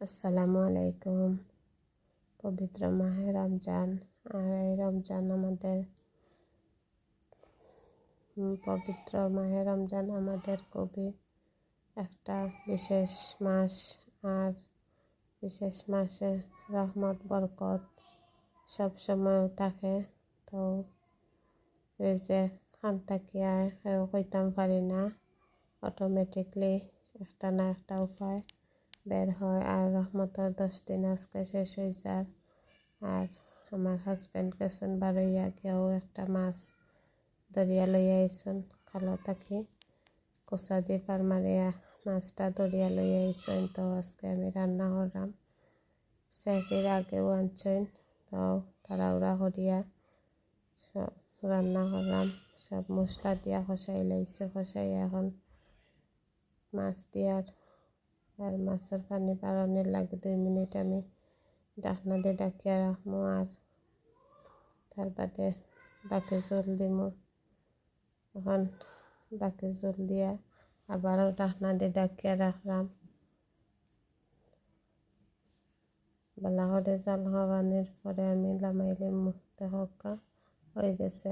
আসসালামু আলাইকুম। পবিত্র মাহে রমজান, আর এই রমজান আমাদের পবিত্র মাহে রমজান আমাদের খুবই একটা বিশেষ মাস, আর বিশেষ মাসে রহমত, বরকত সব সময় থাকে। তো যে খান থাকিয়া কইতাম পারি না অটোমেটিকলি একটা না একটা উপায়। বের হয়। আর রহমতের দশ দিন আজকে শেষ হয়ে যায় আর আমার হাজব্যান্ড গেছেন বারইয়া, গিয়েও একটা মাছ দরিয়া লইয়া আইসন খালো থাকি। কোচা দিয়ে পার মারিয়া মাছটা দরিয়া লইয়া আইসন তো আজকে আমি রান্না করলাম। সেকের আগেও আনছেন। তো তাড়াহুড়া করিয়া সব রান্না করলাম। সব মশলা দিয়া খসাই লাইছে, খসাই এখন মাছ দিয়ার আর মাছের পানি বাড়ানোর লাগে দুই মিনিট আমি ডাকনা দিয়ে ডাকিয়া রাখব আর তার বাদে বাকি জল দিমু। এখন বাকি জল দিয়া আবারও ডাকনা দিয়ে ডাকিয়া রাখলাম। বেলা করে জাল হওয়ানোর পরে আমি লামাইলে মুখতে হকা হয়ে গেছে।